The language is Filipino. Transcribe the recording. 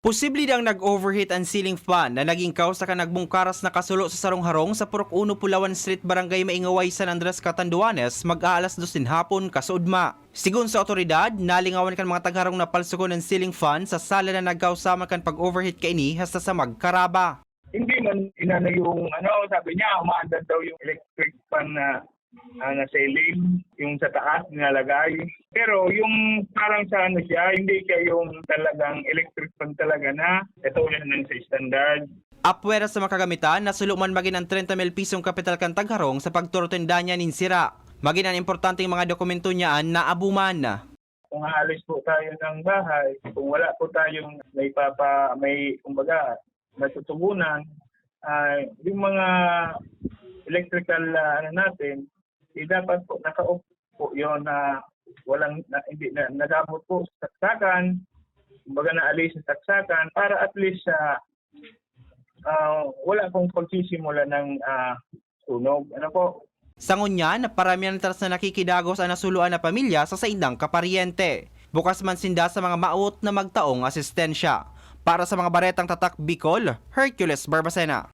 Posible dang nag-overheat ang ceiling fan na naging kausa ka nagbungkaras na kasulo sa sarong harong sa Purok 1 Pulawan Street Barangay Maingaway San Andres Catanduanes mag-aalas dos din hapon kasudma. Sigun sa otoridad, nalingawan kan mga tagharong na palsuko ng ceiling fan sa sala na nagkausama kan pag-overheat kaini hasta sa magkaraba. hindi man inano yung ano, sabi niya, umaandar daw yung electric fan na ah, na ceiling, yung sa taas nilalagay. Pero yung parang sa ano siya, hindi siya yung talagang electric fan talaga na ito yan lang sa standard. Apwera sa makagamitan, nasulo man magin ang 30 mil pisong kapital kan tagharong sa pagturotenda niya nin sira. Magin ang importanteng mga dokumento niyaan na abuman. Kung aalis po tayo ng bahay, kung wala po tayong may papa, may kumbaga, matutugunan, ay yung mga electrical ah, ano natin, eh, po naka-off po yun na walang na, hindi na nagamot po sa saksakan, kumbaga naalis sa saksakan para at least sa wala pong pagsisimula ng ah, sunog. Ano po? Sangon niya na paramihan na taras na nakikidagos ang nasuluan na pamilya sa saindang kaparyente. Bukas man sinda sa mga maot na magtaong asistensya. Para sa mga baretang tatak Bicol, Hercules Barbacena.